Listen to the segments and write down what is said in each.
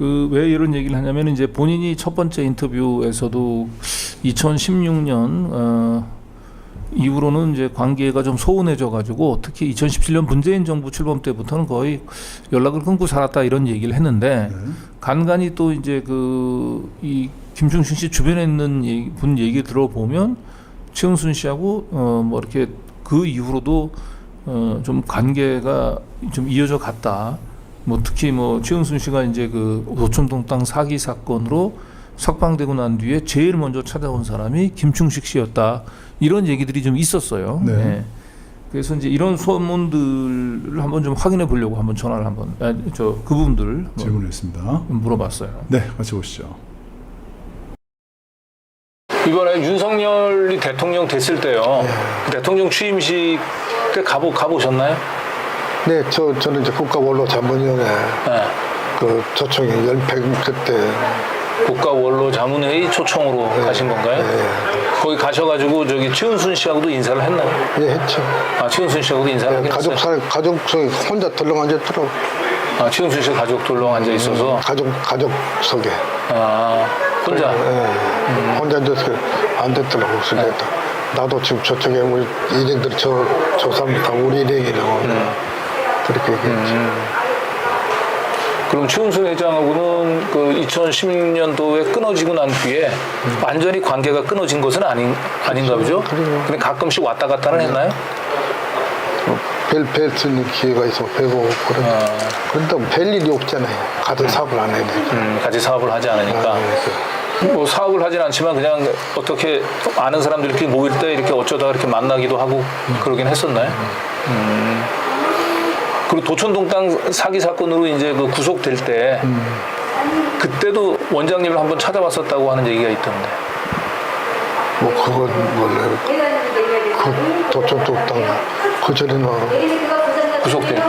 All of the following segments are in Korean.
그 왜 이런 얘기를 하냐면 이제 본인이 첫 번째 인터뷰에서도 2016년 어 이후로는 이제 관계가 좀 소원해져 가지고 특히 2017년 문재인 정부 출범 때부터는 거의 연락을 끊고 살았다 이런 얘기를 했는데 네. 간간히 또 이제 그 이 김충식 씨 주변에 있는 얘기, 분 얘기 들어보면 최은순 씨하고 어 뭐 이렇게 그 이후로도 어 좀 관계가 좀 이어져 갔다. 뭐 특히 뭐 최은순 씨가 이제 그 노천동 땅 사기 사건으로 석방되고 난 뒤에 제일 먼저 찾아온 사람이 김충식 씨였다. 이런 얘기들이 좀 있었어요. 네. 그래서 이제 이런 소문들을 한번 좀 확인해 보려고 한번 전화를 한번 아, 저그 부분들 질문했습니다. 물어봤어요. 네, 같이 보시죠. 이번에 윤석열이 대통령 됐을 때요. 대통령 취임식 때 가보 가보셨나요? 네, 저, 저는 이제 국가원로자문위원회 네. 그 초청이 연평 그때 국가 원로 자문회의 초청으로 가신 건가요? 예, 거기 가셔가지고 저기 최은순 씨하고도 인사를 했나요? 예, 했죠. 아 최은순 씨하고도 인사를 예, 하긴 가족. 사 가족 혼자 덜렁 앉았더라고. 아 최은순 씨 가족 둘러 앉아 있어서 가족 가족 속에 아 혼자 예, 혼자 앉아서 안 됐더라고. 그래서 네. 나도 지금 저쪽에 우리 일행들 저, 저 사람들 다 우리 일행이라고 음. 그렇게 얘기했지. 그럼 최은순 회장하고는 그 2016년도에 끊어지고 난 뒤에 완전히 관계가 끊어진 것은 아닌 아닌가 보죠? 그래요. 근데 가끔씩 왔다 갔다는 했나요? 뵐뵐수 있는 기회가 있어 뵈고 그런 아. 그런데 뵐 일이 없잖아요. 같은 사업을 안 해야 되니까. 음, 같이 사업을 하지 않으니까. 아, 그래서. 뭐 사업을 하진 않지만 그냥 어떻게 아는 사람들이 이렇게 모일 때 이렇게 어쩌다가 이렇게 만나기도 하고 그러긴 했었나요? 음. 그리고 도천동 땅 사기 사건으로 이제 그 구속될 때 그때도 원장님을 한번 찾아봤었다고 하는 얘기가 있던데. 뭐 그건 몰라요. 그 도청도 땅 그 전에는 구속될 때.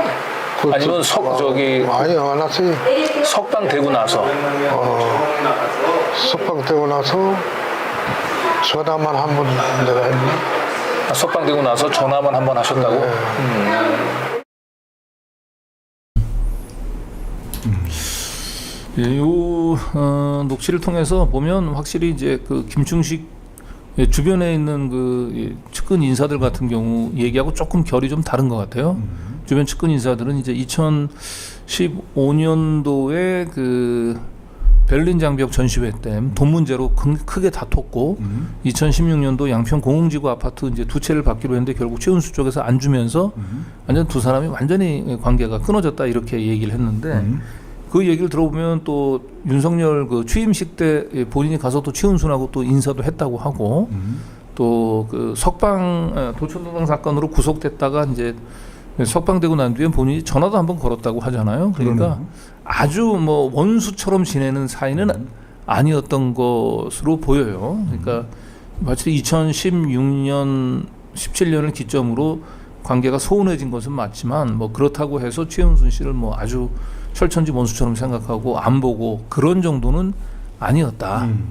그 아니면 저- 석- 저기- 아니 안 왔어요. 석방 되고 나서 어, 석방 되고 나서 전화만 한 번 내가 했네. 아, 석방 되고 나서 전화만 한 번 하셨다고. 음. 예, 요 어, 녹취를 통해서 보면 확실히 이제 그 김충식 예, 주변에 있는 그 예, 측근 인사들 같은 경우 얘기하고 조금 결이 좀 다른 것 같아요. 주변 측근 인사들은 이제 2015년도에 그 베를린 장벽 전시회 때 돈 문제로 큰- 크게 다퉜고 음. 2016년도 양평 공공지구 아파트 이제 두 채를 받기로 했는데 결국 최은수 쪽에서 안 주면서 음. 완전 두 사람이 완전히 관계가 끊어졌다 이렇게 얘기를 했는데 음. 그 얘기를 들어보면 또 윤석열 그 취임식 때 본인이 가서 또 최은순하고 또 인사도 했다고 하고 음. 또그 석방 어, 도천동 사건으로 구속됐다가 이제 석방되고 난 뒤에 본인이 전화도 한번 걸었다고 하잖아요. 그러니까 그러네요. 아주 뭐 원수처럼 지내는 사이는 아니었던 것으로 보여요. 그러니까 마치 2016년 17년을 기점으로 관계가 소원해진 것은 맞지만 뭐 그렇다고 해서 최은순 씨를 뭐 아주 철천지 원수처럼 생각하고 안 보고 그런 정도는 아니었다. 음.